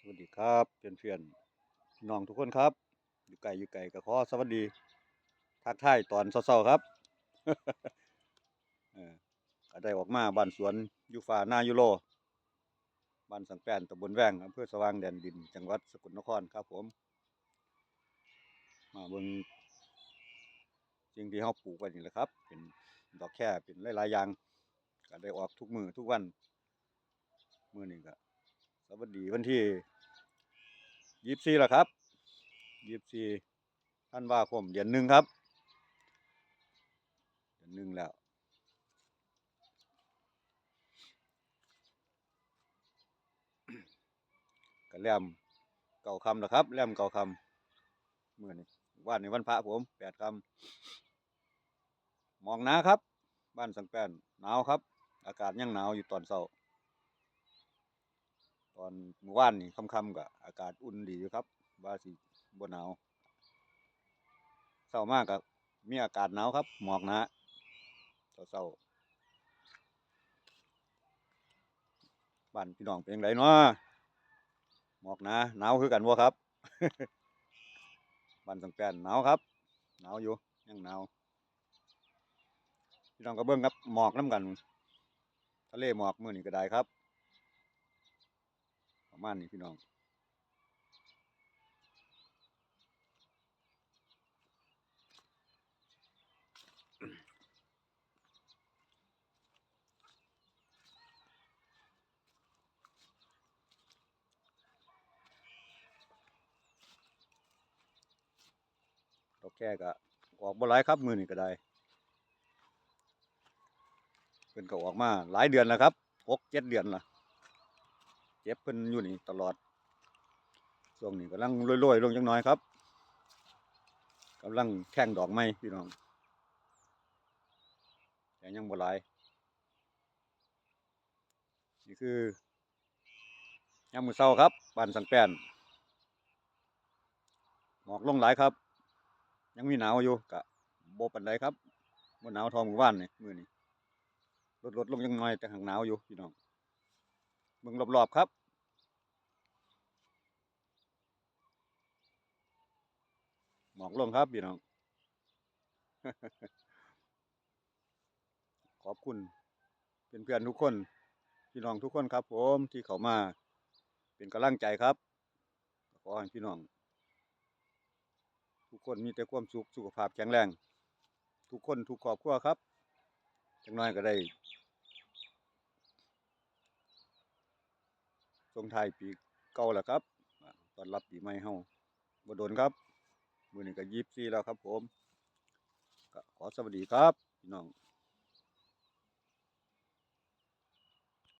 สวัสดีครับเพื่อนเพื่อนๆพี่น้องทุกคนครับ อยู่ไกลอยู่ไกลก็ขอสวัสดี ทักทายตอนเช้าๆครับออก็ได้ออกมาบ้านสวนยูฟาหน้ายูโรบ้านสังแปนตำบลแวงอำเภอสว่างแดนดิน จังหวัดสกลนครครับผม มาเบิ่งสิ่งที่เฮาปลูกไว้นี่แหละครับ เป็นดอกแค่เป็นหลายๆอย่างก็ได้ออกทุกมือทุกวัน มื้อนี้ก็ สวัสดีวันที่ยี่สิบสี่แล้วครับยี่สิบสี่ท่านว่าผมเดือนหนึ่งครับเดือนหนึ่งแล้วก็แลมเก่าคำแล้วครับแลมเก่าคำเมื่อนี้วานในวันพระผมแปดคำมองนาครับ บ้านสังแปนหนาวครับ อากาศยังหนาวอยู่ตอนเช้า ตอนเมื่อวานนี่ค่ำๆก็อากาศอุ่นดีอยู่ครับ ว่าสิบ่หนาวเช้ามากก็มีอากาศหนาวครับ หมอกนาเช้าๆบ้านพี่น้องเป็นจังไดเนาะหมอกนาหนาวคือกันบ่ครับบ้านสังแปนหนาวครับหนาวอยู่ยังหนาวพี่น้องก็เบิ่งครับหมอกน้ำกัน ทะเลหมอกมื้อนี้ก็ได้ครับ ประมาณนี้พี่น้องดอกแค่ก็ออกบ่หลายครับมือนี่ก็ได้เพิ่นก็ออกมาหลายเดือนแล้วครับหกเจ็ดเดือนละ เจ็บเพิ่นอยู่นี่ตลอดช่วงนี้กำลังโรยๆลงจังน้อยครับกำลังแข่งดอกไม้พี่น้องแต่ยังบ่หลายนี่คือยามมือเช้าครับบ้านสังแป้นหมอกลงหลายครับ ยังมีหนาวอยู่กะโบปันไดครับบ่หนาวทอมือว่านนี่มือนี้ลดลดลงยังน้อยแต่หังหนาวอยู่พี่น้อง เบิ่งรอบๆครับ หมอกลงครับพี่น้อง ขอบคุณเพื่อนๆทุกคน พี่น้องทุกคนครับผมที่เขามา เป็นกำลังใจครับ ขอให้พี่น้อง ทุกคนมีแต่ความสุขสุขภาพแข็งแรง ทุกคนทุกครอบครัวครับจังน้อยก็ได้ ส่งท้ายปีเก่าแล้วครับต้อนรับปีใหม่เฮาบดนครับมือหนึ่งก็24แล้วครับผมขอสวัสดีครับพี่น้อง